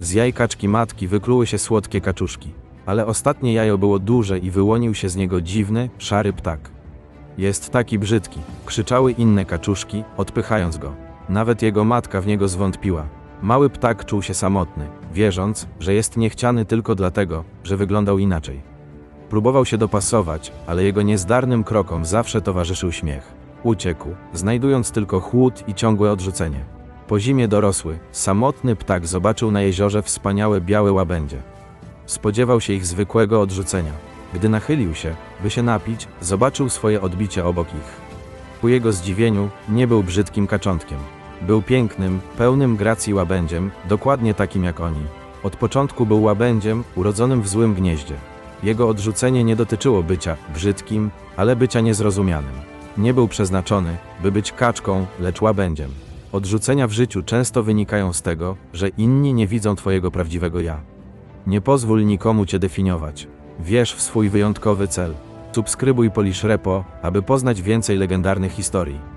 Z jaj kaczki matki wykluły się słodkie kaczuszki, ale ostatnie jajo było duże i wyłonił się z niego dziwny, szary ptak. Jest taki brzydki, krzyczały inne kaczuszki, odpychając go. Nawet jego matka w niego zwątpiła. Mały ptak czuł się samotny, wierząc, że jest niechciany tylko dlatego, że wyglądał inaczej. Próbował się dopasować, ale jego niezdarnym krokom zawsze towarzyszył śmiech. Uciekł, znajdując tylko chłód i ciągłe odrzucenie. Po zimie dorosły, samotny ptak zobaczył na jeziorze wspaniałe białe łabędzie. Spodziewał się ich zwykłego odrzucenia. Gdy nachylił się, by się napić, zobaczył swoje odbicie obok ich. Ku jego zdziwieniu nie był brzydkim kaczątkiem. Był pięknym, pełnym gracji łabędziem, dokładnie takim jak oni. Od początku był łabędziem, urodzonym w złym gnieździe. Jego odrzucenie nie dotyczyło bycia brzydkim, ale bycia niezrozumianym. Nie był przeznaczony, by być kaczką, lecz łabędziem. Odrzucenia w życiu często wynikają z tego, że inni nie widzą Twojego prawdziwego ja. Nie pozwól nikomu Cię definiować. Wierz w swój wyjątkowy cel. Subskrybuj Polish Repo, aby poznać więcej legendarnych historii.